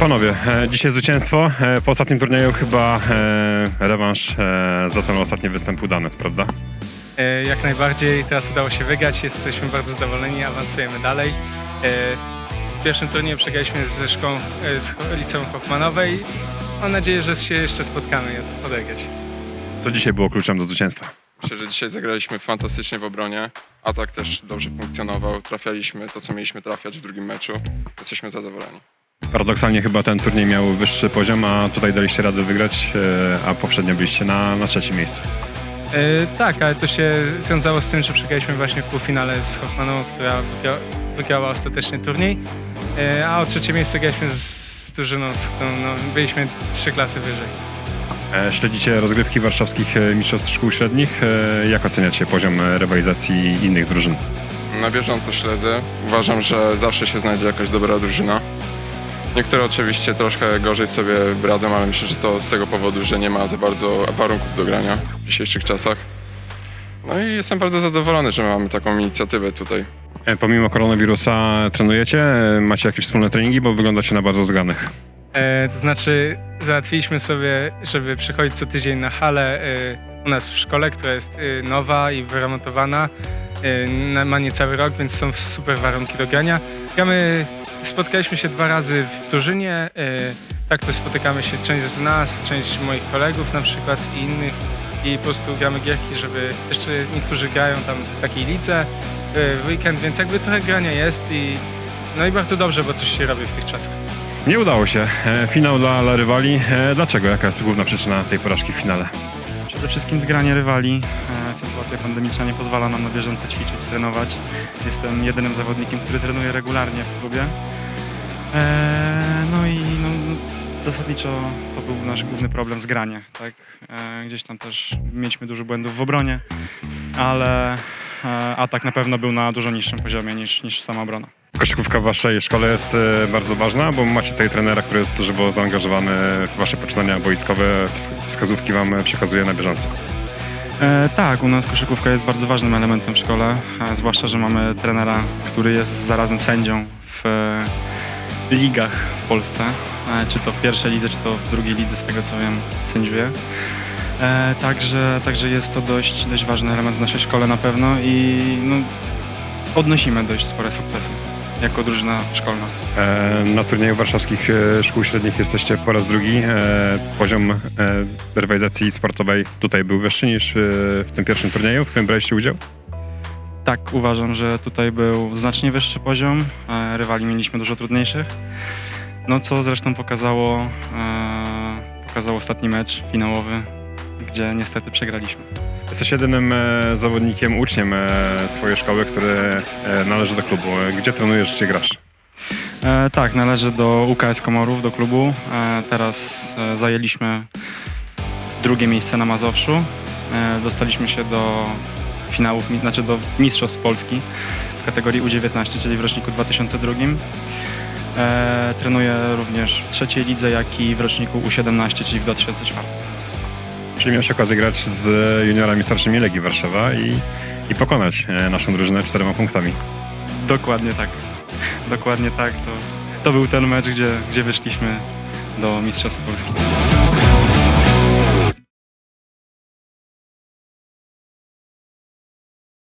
Panowie, e, dzisiaj zwycięstwo. E, Po ostatnim turnieju chyba e, rewanż za ten ostatni występ udany, prawda? Jak najbardziej, teraz udało się wygrać, jesteśmy bardzo zadowoleni, awansujemy dalej. W pierwszym turnieju przegraliśmy ze szkołą, z liceum Hoffmanowej. Mam nadzieję, że się jeszcze spotkamy i odegrać. Co dzisiaj było kluczem do zwycięstwa? Myślę, że dzisiaj zagraliśmy fantastycznie w obronie. Atak też dobrze funkcjonował. Trafialiśmy to, co mieliśmy trafiać w drugim meczu. Jesteśmy zadowoleni. Paradoksalnie chyba ten turniej miał wyższy poziom, a tutaj daliście radę wygrać, e, a poprzednio byliście na, na trzecim miejscu. E, Tak, ale to się wiązało z tym, że przegraliśmy właśnie w półfinale z Hoffmanową, która wygra- wygrała ostatecznie turniej. E, A o trzecie miejsce graliśmy z, z drużyną, z którą no, byliśmy trzy klasy wyżej. E, Śledzicie rozgrywki warszawskich e, mistrzostw szkół średnich. Jak oceniacie poziom rywalizacji innych drużyn? Na bieżąco śledzę. Uważam, że zawsze się znajdzie jakaś dobra drużyna. Niektóre oczywiście troszkę gorzej sobie radzą, ale myślę, że to z tego powodu, że nie ma za bardzo warunków do grania w dzisiejszych czasach. No i jestem bardzo zadowolony, że mamy taką inicjatywę tutaj. E, Pomimo koronawirusa trenujecie? E, Macie jakieś wspólne treningi, bo wyglądacie na bardzo zgranych. E, to znaczy, załatwiliśmy sobie, żeby przychodzić co tydzień na halę e, u nas w szkole, która jest e, nowa i wyremontowana. E, na- ma niecały rok, więc są super warunki do grania. Gramy, spotkaliśmy się dwa razy w drużynie. E, tak to spotykamy się część z nas, część moich kolegów na przykład i innych. I po prostu gramy gierki, żeby jeszcze niektórzy grają tam w takiej lidze e, w weekend, więc jakby trochę grania jest i no i bardzo dobrze, bo coś się robi w tych czasach. Nie udało się. E, Finał dla, dla rywali. Dlaczego? Jaka jest główna przyczyna tej porażki w finale? Przede wszystkim zgranie rywali. Sytuacja pandemiczna nie pozwala nam na bieżąco ćwiczyć, trenować. Jestem jedynym zawodnikiem, który trenuje regularnie w klubie. E, No i no, zasadniczo to był nasz główny problem zgranie. Tak? E, Gdzieś tam też mieliśmy dużo błędów w obronie, ale e, atak na pewno był na dużo niższym poziomie niż, niż sama obrona. Koszykówka w waszej szkole jest e, bardzo ważna, bo macie tutaj trenera, który jest żywo zaangażowany w wasze poczynania boiskowe, wsk- wskazówki wam przekazuje na bieżąco. E, tak, u nas koszykówka jest bardzo ważnym elementem w szkole, e, zwłaszcza, że mamy trenera, który jest zarazem sędzią w ligach w Polsce, e, czy to w pierwszej lidze, czy to w drugiej lidze, z tego co wiem, sędziuje. E, także, także jest to dość, dość ważny element w naszej szkole na pewno i no, odnosimy dość spore sukcesy jako drużyna szkolna. E, Na turnieju warszawskich szkół średnich jesteście po raz drugi. Poziom rywalizacji sportowej tutaj był wyższy niż w tym pierwszym turnieju, w którym braliście udział? Tak, uważam, że tutaj był znacznie wyższy poziom. Rywali mieliśmy dużo trudniejszych. No co zresztą pokazało, e, pokazał ostatni mecz finałowy, gdzie niestety przegraliśmy. Jesteś jedynym e, zawodnikiem, uczniem e, swojej szkoły, który należy do klubu. Gdzie trenujesz, gdzie grasz? E, tak, należy do UKS Komorów, do klubu. E, teraz e, zajęliśmy drugie miejsce na Mazowszu. E, dostaliśmy się do finałów, znaczy do Mistrzostw Polski w kategorii U19, czyli w roczniku 2002. E, trenuję również w trzeciej lidze, jak i w roczniku U17, czyli w 2004. Czyli miałeś okazję grać z juniorami starszymi Legii Warszawa i, i pokonać e, naszą drużynę czterema punktami. Dokładnie tak. Dokładnie tak. To, to był ten mecz, gdzie, gdzie wyszliśmy do Mistrzostw Polski.